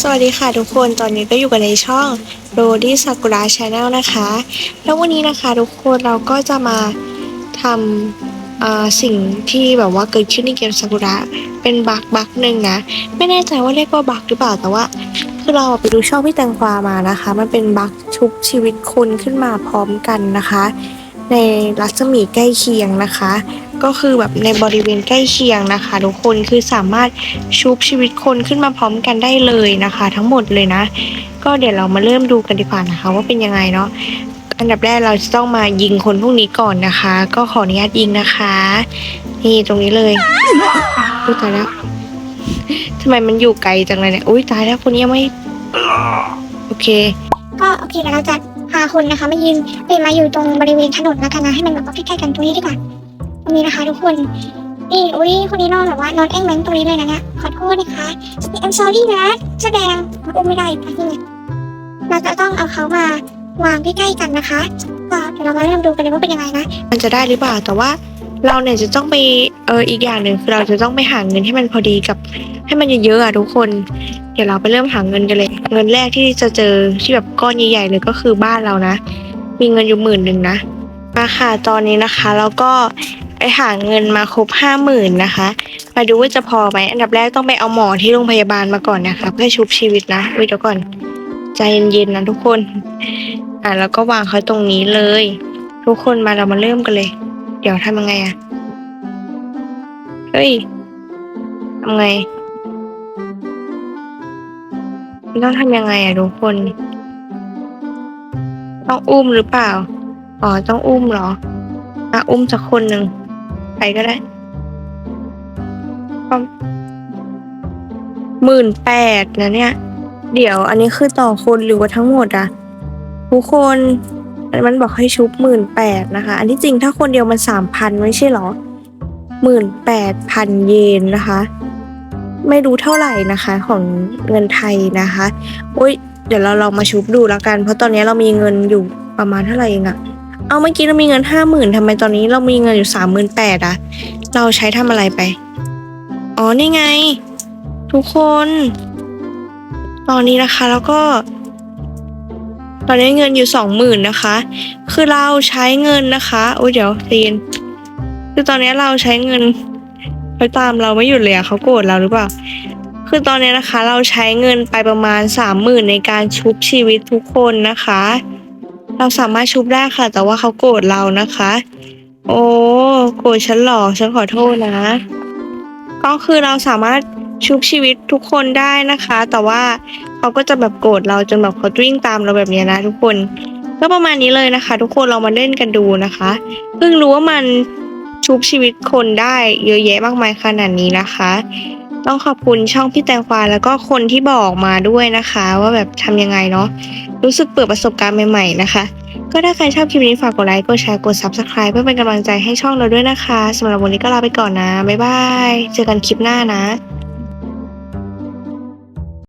สวัสดีค่ะทุกคนตอนนี้ก็อยู่กันในช่อง r o d y Sakura Channel นะคะ แล้ววันนี้นะคะทุกคนเราก็จะมาทำสิ่งที่แบบว่าเกิดขึ้นในเกมซากุระเป็นบั๊กบั๊กหนึ่งนะ ไม่แน่ใจว่าเรียกว่าบั๊กหรือเปล่าแต่ว่าคือเราไปดูช่องพี่แตงกวามานะคะ มันเป็นบั๊กชุบชีวิตคนขึ้นมาพร้อมกันนะคะ ในรัศมีใกล้เคียงนะคะ ก็คือแบบในบริเวณใกล้เคียงนะคะ ทุกคนคือสามารถชุบชีวิตคนขึ้นมาพร้อมกันได้เลยนะคะ ทั้งหมดเลยนะ ก็เดี๋ยวเรามาเริ่มดูกันดีกว่านะคะ ว่าเป็นยังไงเนาะอันดับแรกเราจะต้องมายิงคนพวกนี้ก่อนนะคะ ก็ขออนุญาตยิงนะคะ นี่ตรงนี้เลยอุ้ยตายแล้วทำไมมันอยู่ไกลจังเลยเนี่ยอุ้ยตายแล้วคนนี้ยังไม่โอเค ก็โอเคเดี๋ยวเราจะ พาคนนะคะมายืนเป็นมาอยู่ตรงบริเวณถนนแล้วกันนะให้มันแบบว่าใกล้ๆกันตรงนี้ดีกว่าตรงนี้นะคะทุกคนนี่อุ้ยคนนี้นอนแบบว่านอนแอ่งแมงตรงนี้เลยนะเนี่ยขอโทษนะคะ I'm sorry นะแสดงมาอุ้มไม่ได้ค่ะที่เนี่ยเราจะต้องเอาเขามาวางใกล้ๆกันนะคะก็เดี๋ยวเรามาเริ่มดูกันเลยว่าเป็นยังไงนะ มันจะได้หรือเปล่าแต่ว่า เราเนี่ยจะต้องไปเอออีกอย่างหนึ่งคือเราจะต้องไปหาเงินให้มันพอดีกับ ให้มันเยอะๆอะทุกคน เดี๋ยวเราไปเริ่มหาเงินกันเลย เงินแรกที่จะเจอที่แบบก้อนใหญ่ๆเลยก็คือบ้านเรานะ มีเงินอยู่หมื่นหนึ่งนะมาค่ะตอนนี้นะคะแล้วก็ไปหาเงินมาครบห้าหมื่นนะคะ มาดูว่าจะพอไหมอันดับแรกต้องไปเอาหมอที่โรงพยาบาลมาก่อนนะคะ เพื่อชุบชีวิตนะเว้ยเดี๋ยวก่อนใจเย็นๆนะทุกคน อะแล้วก็วางเขาตรงนี้เลย ทุกคนมาเรามาเริ่มกันเลย ดี๋ยวทำยังไงอะเฮ้ยทำไงต้องทำยังไงอะทุกคน ต้องอุ้มหรือเปล่า อ๋อ ต้องอุ้มเหรออะอุ้มสักคนหนึ่งใครก็ได้หมื่นแปดนะเนี่ย เดี๋ยวอันนี้คือต่อคนหรือว่าทั้งหมดอะทุกคน มันบอกให้ชุบหมื่นแปดนะคะ อันที่จริงถ้าคนเดียวมันสามพันไม่ใช่เหรอหมื่นแปดพันเยนนะคะ ไม่รู้เท่าไหร่นะคะของเงินไทยนะคะโอ้ยเดี๋ยวเราลองมาชุบดูแล้วกัน เพราะตอนนี้เรามีเงินอยู่ประมาณเท่าไหร่เองอะเอาเมื่อกี้เรามีเงินห้าหมื่นทำไมตอนนี้เรามีเงินอยู่สามหมื่นแปดอะเราใช้ทำอะไรไป อ๋อนี่ไง ทุกคน ตอนนี้นะคะแล้วก็ ตอนนี้เงินอยู่สองหมื่นนะคะ คือเราใช้เงินนะคะโอ้ยเดี๋ยวเรียนคือตอนนี้เราใช้เงินเขาตามเราไม่หยุดเลยอะเขาโกรธเราหรือเปล่า คือตอนนี้นะคะ เราใช้เงินไปประมาณสามหมื่นในการชุบชีวิตทุกคนนะคะ เราสามารถชุบได้ค่ะ แต่ว่าเขาโกรธเรานะคะ โอ้โกรธฉันหรอฉันขอโทษนะ ก็คือเราสามารถชุบชีวิตทุกคนได้นะคะ แต่ว่า เขาก็จะแบบโกรธเราจนแบบเขาวิ่งตามเราแบบนี้นะทุกคน ก็ประมาณนี้เลยนะคะ ทุกคนเรามาเล่นกันดูนะคะเพิ่งรู้ว่ามันชุบชีวิตคนได้เยอะแยะมากมายขนาดนี้นะคะ ต้องขอบคุณช่องพี่แตงกวาแล้วก็คนที่บอกมาด้วยนะคะ ว่าแบบทำยังไงเนาะรู้สึกเปิดประสบการณ์ใหม่ๆนะคะ ก็ถ้าใครชอบคลิปนี้ฝากกดไลค์กดแชร์กด subscribe เพื่อเป็นกำลังใจให้ช่องเราด้วยนะคะสำหรับวันนี้ก็ลาไปก่อนนะบ๊ายบายเจอกันคลิปหน้านะ